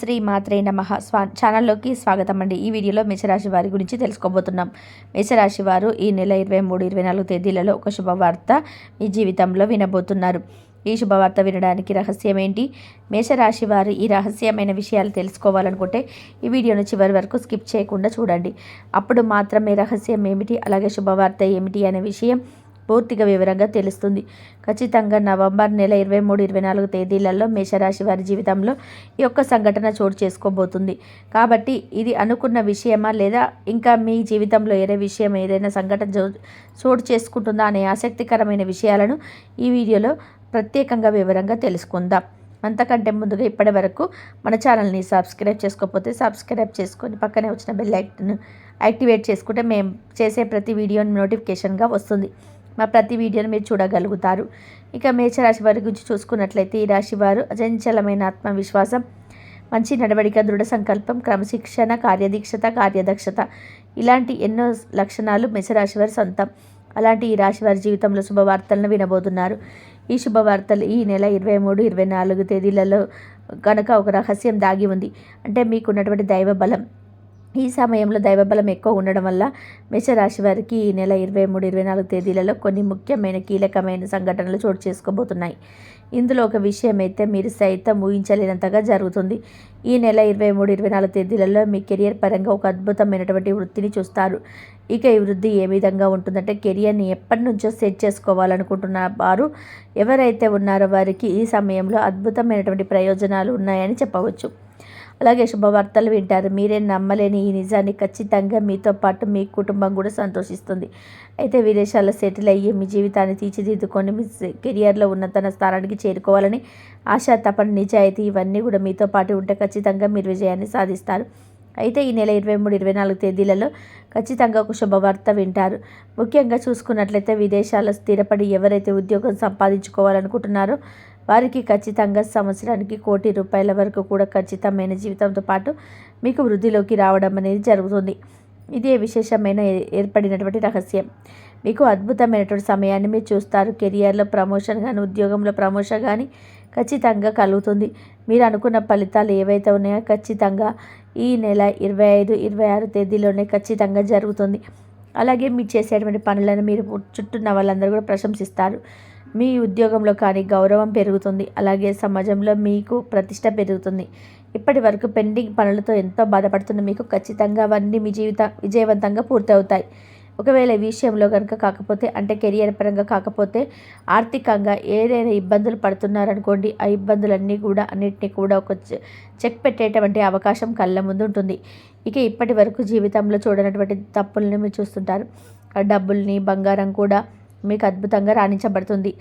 శ్రీ మాత్రే నమ. స్వా ఛానల్లోకి స్వాగతం అండి ఈ వీడియోలో మేషరాశి వారి గురించి తెలుసుకోబోతున్నాం. మేషరాశి వారు ఈ నెల ఇరవై మూడు ఇరవై నాలుగు తేదీలలో ఒక శుభవార్త మీ జీవితంలో వినబోతున్నారు. ఈ శుభవార్త వినడానికి రహస్యం ఏంటి? మేషరాశి వారు ఈ రహస్యమైన విషయాలు తెలుసుకోవాలనుకుంటే ఈ వీడియోను చివరి వరకు స్కిప్ చేయకుండా చూడండి. అప్పుడు మాత్రమే రహస్యం ఏమిటి? అలాగే శుభవార్త ఏమిటి? అనే విషయం పూర్తిగా వివరంగా తెలుస్తుంది. ఖచ్చితంగా నవంబర్ నెల ఇరవై మూడు ఇరవై నాలుగు తేదీలలో మేషరాశి వారి జీవితంలో ఈ యొక్క సంఘటన చోటు చేసుకోబోతుంది. కాబట్టి ఇది అనుకున్న విషయమా లేదా ఇంకా మీ జీవితంలో ఏదే విషయం ఏదైనా సంఘటన చోటు చేసుకుంటుందా అనే ఆసక్తికరమైన విషయాలను ఈ వీడియోలో ప్రత్యేకంగా వివరంగా తెలుసుకుందాం. అంతకంటే ముందుగా ఇప్పటి వరకు మన ఛానల్ని సబ్స్క్రైబ్ చేసుకోకపోతే సబ్స్క్రైబ్ చేసుకొని పక్కనే వచ్చిన బెల్ ఐకన్ యాక్టివేట్ చేసుకుంటే మేము చేసే ప్రతి వీడియోని నోటిఫికేషన్గా వస్తుంది. మా ప్రతి వీడియోను మీరు చూడగలుగుతారు. ఇక మేషరాశి వారి గురించి చూసుకున్నట్లయితే ఈ రాశి వారు అచంచలమైన ఆత్మవిశ్వాసం మంచి నడవడిక దృఢ సంకల్పం క్రమశిక్షణ కార్యదీక్షత కార్యదక్షత ఇలాంటి ఎన్నో లక్షణాలు మేషరాశి వారి సొంతం. అలాంటి ఈ రాశి వారి జీవితంలో శుభవార్తలను వినబోతున్నారు. ఈ శుభవార్తలు ఈ నెల ఇరవై మూడు ఇరవై నాలుగు తేదీలలో కనుక ఒక రహస్యం దాగి ఉంది. అంటే మీకున్నటువంటి దైవ బలం ఈ సమయంలో దైవబలం ఎక్కువ ఉండడం వల్ల మేషరాశి వారికి ఈ నెల ఇరవై మూడు ఇరవై నాలుగు తేదీలలో కొన్ని ముఖ్యమైన కీలకమైన సంఘటనలు చోటు చేసుకోబోతున్నాయి. ఇందులో ఒక విషయం అయితే మీరు సైతం ఊహించలేనంతగా జరుగుతుంది. ఈ నెల ఇరవై మూడు ఇరవై నాలుగు తేదీలలో మీ కెరియర్ పరంగా ఒక అద్భుతమైనటువంటి వృత్తిని చూస్తారు. ఇక ఈ వృద్ధి ఏ విధంగా ఉంటుందంటే కెరియర్ని ఎప్పటి నుంచో సెట్ చేసుకోవాలనుకుంటున్న వారు ఎవరైతే ఉన్నారో వారికి ఈ సమయంలో అద్భుతమైనటువంటి ప్రయోజనాలు ఉన్నాయని చెప్పవచ్చు. అలాగే శుభవార్తలు వింటారు. మీరే నమ్మలేని ఈ నిజాన్ని ఖచ్చితంగా మీతో పాటు మీ కుటుంబం కూడా సంతోషిస్తుంది. అయితే విదేశాల్లో సెటిల్ అయ్యి మీ జీవితాన్ని తీర్చిదిద్దుకొని మీ కెరియర్లో ఉన్నతన స్థానానికి చేరుకోవాలని ఆశ తపన నిజాయితీ ఇవన్నీ కూడా మీతో పాటు ఉంటే ఖచ్చితంగా మీరు విజయాన్ని సాధిస్తారు. అయితే ఈ నెల ఇరవై మూడు ఇరవై నాలుగు తేదీలలో ఖచ్చితంగా ఒక శుభవార్త వింటారు. ముఖ్యంగా చూసుకున్నట్లయితే విదేశాల్లో స్థిరపడి ఎవరైతే ఉద్యోగం సంపాదించుకోవాలనుకుంటున్నారో వారికి ఖచ్చితంగా సంవత్సరానికి కోటి రూపాయల వరకు కూడా ఖచ్చితమైన జీవితంతో పాటు మీకు వృద్ధిలోకి రావడం అనేది జరుగుతుంది. ఇదే విశేషమైన ఏర్పడినటువంటి రహస్యం. మీకు అద్భుతమైనటువంటి సమయాన్ని మీరు చూస్తారు. కెరియర్లో ప్రమోషన్ కానీ ఉద్యోగంలో ప్రమోషన్ కానీ ఖచ్చితంగా కలుగుతుంది. మీరు అనుకున్న ఫలితాలు ఏవైతే ఉన్నాయో ఖచ్చితంగా ఈ నెల ఇరవై ఐదు ఇరవై ఆరు తేదీలోనే ఖచ్చితంగా జరుగుతుంది. అలాగే మీరు చేసేటువంటి పనులను మీరు చుట్టూన్న వాళ్ళందరూ కూడా ప్రశంసిస్తారు. మీ ఉద్యోగంలో కానీ గౌరవం పెరుగుతుంది. అలాగే సమాజంలో మీకు ప్రతిష్ట పెరుగుతుంది. ఇప్పటి వరకు పెండింగ్ పనులతో ఎంతో బాధపడుతున్న మీకు ఖచ్చితంగా అవన్నీ మీ జీవిత విజయవంతంగా పూర్తవుతాయి. ఒకవేళ ఈ విషయంలో కనుక కాకపోతే అంటే కెరియర్ పరంగా కాకపోతే ఆర్థికంగా ఏదైనా ఇబ్బందులు పడుతున్నారనుకోండి ఆ ఇబ్బందులన్నీ కూడా అన్నింటినీ కూడా ఒక చెక్ పెట్టేటువంటి అవకాశం కళ్ళ ముందు ఉంటుంది. ఇక ఇప్పటి వరకు జీవితంలో చూడనటువంటి తప్పుల్ని మీరు చూస్తుంటారు. డబ్బుల్ని బంగారం కూడా మీకు అద్భుతంగా రాణించబడుతుంది.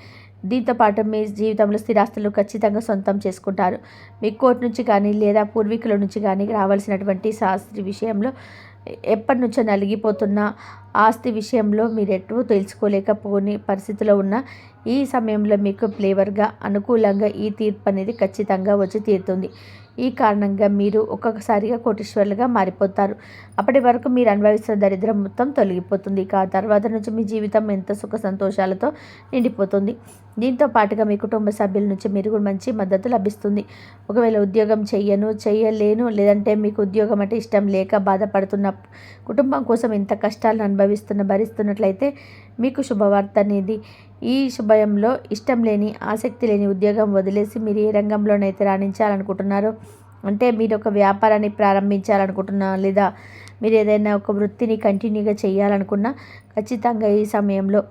దీంతోపాటు మీ జీవితంలో స్థిరాస్తులు ఖచ్చితంగా సొంతం చేసుకుంటారు. మీ కోర్టు నుంచి కానీ లేదా పూర్వీకుల నుంచి కానీ రావాల్సినటువంటి శాస్త్రి విషయంలో ఎప్పటి నుంచో నలిగిపోతున్న ఆస్తి విషయంలో మీరు తెలుసుకోలేకపోని పరిస్థితిలో ఉన్న ఈ సమయంలో మీకు ఫ్లేవర్గా అనుకూలంగా ఈ తీర్పు అనేది ఖచ్చితంగా వచ్చి తీరుతుంది. ఈ కారణంగా మీరు ఒక్కొక్కసారిగా కోటీశ్వరులుగా మారిపోతారు. అప్పటి వరకు మీరు అనుభవిస్తున్న దరిద్రం మొత్తం తొలగిపోతుంది. ఇక తర్వాత నుంచి మీ జీవితం ఎంత సుఖ సంతోషాలతో నిండిపోతుంది. దీంతో పాటుగా మీ కుటుంబ సభ్యుల నుంచి మీరు కూడా మంచి మద్దతు లభిస్తుంది. ఒకవేళ ఉద్యోగం చెయ్యను చెయ్యలేను లేదంటే మీకు ఉద్యోగం అంటే ఇష్టం లేక బాధపడుతున్న కుటుంబం కోసం ఇంత కష్టాలను అనుభవిస్తున్న భరిస్తున్నట్లయితే మీకు శుభవార్త అనేది. ఈ శుభయంలో ఇష్టం లేని ఆసక్తి లేని ఉద్యోగం వదిలేసి మీరు ఏ రంగంలోనైతే రాణించాలనుకుంటున్నారో అంటే మీరు ఒక వ్యాపారాన్ని ప్రారంభించాలనుకుంటున్నా లేదా మీరు ఏదైనా ఒక వృత్తిని కంటిన్యూగా చేయాలనుకున్నా ఖచ్చితంగా ఈ సమయంలో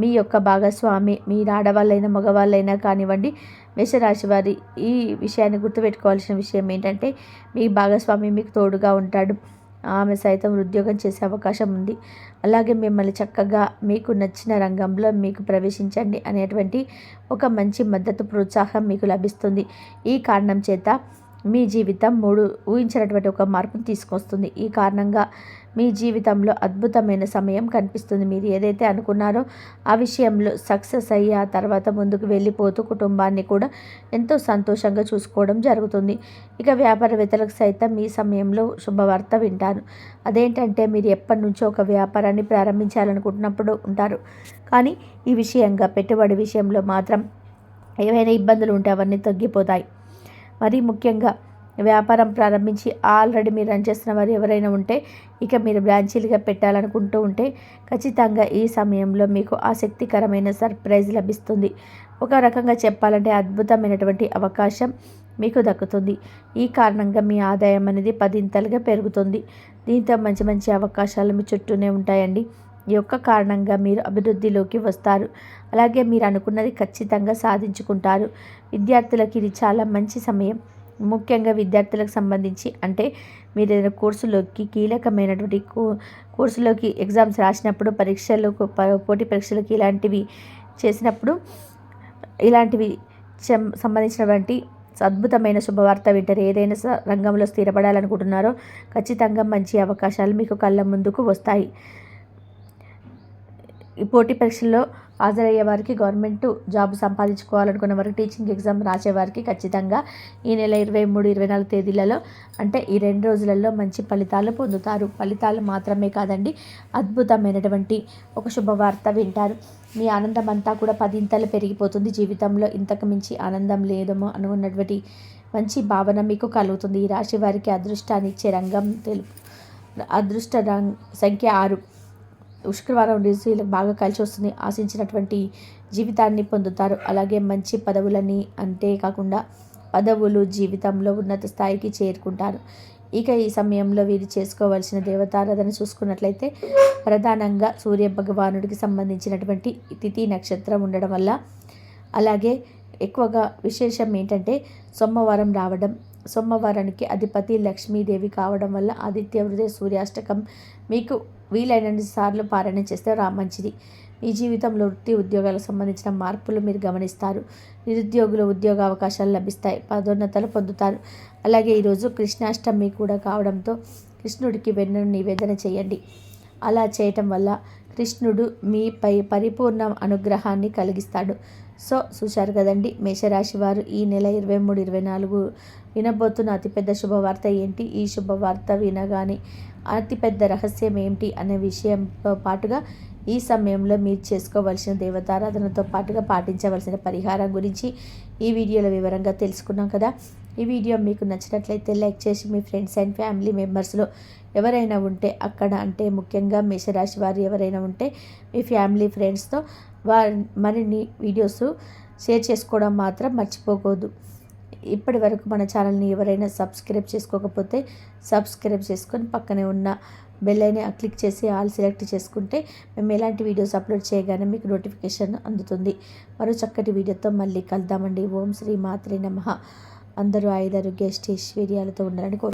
మీ యొక్క భాగస్వామి మీరు ఆడవాళ్ళైనా మగవాళ్ళైనా కానివ్వండి మేషరాశి వారి ఈ విషయాన్ని గుర్తుపెట్టుకోవాల్సిన విషయం ఏంటంటే మీ భాగస్వామి మీకు తోడుగా ఉంటాడు. ఆమె సైతం ఉద్యోగం చేసే అవకాశం ఉంది. అలాగే మిమ్మల్ని చక్కగా మీకు నచ్చిన రంగంలో మీకు ప్రవేశించండి అనేటువంటి ఒక మంచి మద్దతు ప్రోత్సాహం మీకు లభిస్తుంది. ఈ కారణం చేత మీ జీవితం మూడు ఊహించినటువంటి ఒక మార్పును తీసుకొస్తుంది. ఈ కారణంగా మీ జీవితంలో అద్భుతమైన సమయం కనిపిస్తుంది. మీరు ఏదైతే అనుకున్నారో ఆ విషయంలో సక్సెస్ అయ్యి ఆ తర్వాత ముందుకు వెళ్ళిపోతూ కుటుంబాన్ని కూడా ఎంతో సంతోషంగా చూసుకోవడం జరుగుతుంది. ఇక వ్యాపారవేత్తలకు సైతం మీ సమయంలో శుభవార్త వింటారు అదేంటంటే మీరు ఎప్పటి నుంచో ఒక వ్యాపారాన్ని ప్రారంభించాలనుకుంటున్నప్పుడు ఉంటారు. కానీ ఈ విషయంగా పెట్టుబడి విషయంలో మాత్రం ఏవైనా ఇబ్బందులు ఉంటే అవన్నీ తగ్గిపోతాయి మరీ ముఖ్యంగా వ్యాపారం ప్రారంభించి ఆల్రెడీ మీరు రన్ చేస్తున్న వారు ఎవరైనా ఉంటే ఇక మీరు బ్రాంచీలుగా పెట్టాలనుకుంటూ ఉంటే ఖచ్చితంగా ఈ సమయంలో మీకు ఆసక్తికరమైన సర్ప్రైజ్ లభిస్తుంది. ఒక రకంగా చెప్పాలంటే అద్భుతమైనటువంటి అవకాశం మీకు దక్కుతుంది. ఈ కారణంగా మీ ఆదాయం అనేది పదింతలుగా పెరుగుతుంది. దీంతో మంచి మంచి అవకాశాలు మీ చుట్టూనే ఉంటాయండి. యొక్క కారణంగా మీరు అభివృద్ధిలోకి వస్తారు. అలాగే మీరు అనుకున్నది ఖచ్చితంగా సాధించుకుంటారు. విద్యార్థులకి ఇది చాలా మంచి సమయం. ముఖ్యంగా విద్యార్థులకు సంబంధించి అంటే మీరు ఏదైనా కోర్సులోకి కీలకమైనటువంటి కోర్సులోకి ఎగ్జామ్స్ రాసినప్పుడు పరీక్షలకు పోటీ పరీక్షలకి ఇలాంటివి చేసినప్పుడు ఇలాంటివి సంబంధించినటువంటి అద్భుతమైన శుభవార్త వింటారు. ఏదైనా రంగంలో స్థిరపడాలనుకుంటున్నారో ఖచ్చితంగా మంచి అవకాశాలు మీకు కళ్ళ ముందుకు వస్తాయి. పోటీ పరీక్షల్లో హాజరయ్యే వారికి గవర్నమెంట్ జాబ్ సంపాదించుకోవాలనుకున్న వారికి టీచింగ్ ఎగ్జామ్ రాసేవారికి ఖచ్చితంగా ఈ నెల ఇరవై మూడు ఇరవై నాలుగు తేదీలలో అంటే ఈ రెండు రోజులలో మంచి ఫలితాలు పొందుతారు. ఫలితాలు మాత్రమే కాదండి అద్భుతమైనటువంటి ఒక శుభవార్త వింటారు. మీ ఆనందం అంతా కూడా పదింతలు పెరిగిపోతుంది. జీవితంలో ఇంతకు మించి ఆనందం లేదమో అనుకున్నటువంటి మంచి భావన మీకు కలుగుతుంది. ఈ రాశి వారికి అదృష్టాన్ని ఇచ్చే రంగం తెలుపు అదృష్ట రంగ్ సంఖ్య ఆరు. శుక్రవారం రోజు వీళ్ళకి బాగా కలిసి వస్తుంది ఆశించినటువంటి జీవితాన్ని పొందుతారు. అలాగే మంచి పదవులని అంతేకాకుండా పదవులు జీవితంలో ఉన్నత స్థాయికి చేరుకుంటారు. ఇక ఈ సమయంలో వీరు చేసుకోవాల్సిన దేవతారాధన చూసుకున్నట్లయితే ప్రధానంగా సూర్య భగవానుడికి సంబంధించినటువంటి తిథి నక్షత్రం ఉండడం వల్ల. అలాగే ఎక్కువగా విశేషం ఏంటంటే సోమవారం రావడం సోమవారానికి అధిపతి లక్ష్మీదేవి కావడం వల్ల ఆదిత్య హృదయ సూర్యాష్టకం మీకు వీలైనన్ని సార్లు పారాయణ చేస్తే రా మంచిది. మీ జీవితంలో వృత్తి ఉద్యోగాలకు సంబంధించిన మార్పులు మీరు గమనిస్తారు. నిరుద్యోగులు ఉద్యోగ అవకాశాలు లభిస్తాయి. పదోన్నతలు పొందుతారు. అలాగే ఈరోజు కృష్ణాష్టమి కూడా కావడంతో కృష్ణుడికి వెన్నను నివేదన చేయండి. అలా చేయటం వల్ల కృష్ణుడు మీపై పరిపూర్ణ అనుగ్రహాన్ని కలిగిస్తాడు. సో చూశారు కదండి మేషరాశి వారు ఈ నెల ఇరవై మూడు ఇరవై నాలుగు వినబోతున్న అతిపెద్ద శుభవార్త ఏంటి? ఈ శుభవార్త వినగానే అతిపెద్ద రహస్యం ఏంటి అనే విషయంతో పాటుగా ఈ సమయంలో మీరు చేసుకోవలసిన దేవతారాధనతో పాటుగా పాటించవలసిన పరిహారం గురించి ఈ వీడియోలో వివరంగా తెలుసుకున్నాం కదా. ఈ వీడియో మీకు నచ్చినట్లయితే లైక్ చేసి మీ ఫ్రెండ్స్ అండ్ ఫ్యామిలీ మెంబర్స్లో ఎవరైనా ఉంటే అక్కడ అంటే ముఖ్యంగా మేషరాశి వారు ఎవరైనా ఉంటే మీ ఫ్యామిలీ ఫ్రెండ్స్తో వారి మరిన్ని వీడియోస్ షేర్ చేసుకోవడం మాత్రం మర్చిపోకూడదు. ఇప్పటి వరకు మన ఛానల్ని ఎవరైనా సబ్స్క్రైబ్ చేసుకోకపోతే సబ్స్క్రైబ్ చేసుకొని పక్కనే ఉన్న బెల్ అయినా క్లిక్ చేసి ఆల్ సెలెక్ట్ చేసుకుంటే మేము ఎలాంటి వీడియోస్ అప్లోడ్ చేయగానే మీకు నోటిఫికేషన్ అందుతుంది. మరో చక్కటి వీడియోతో మళ్ళీ కలుద్దామండి. ఓం శ్రీ మాత్రే నమ. అందరూ ఐదారు గెస్ట్ ఐశ్వర్యాలతో ఉండాలని కోరు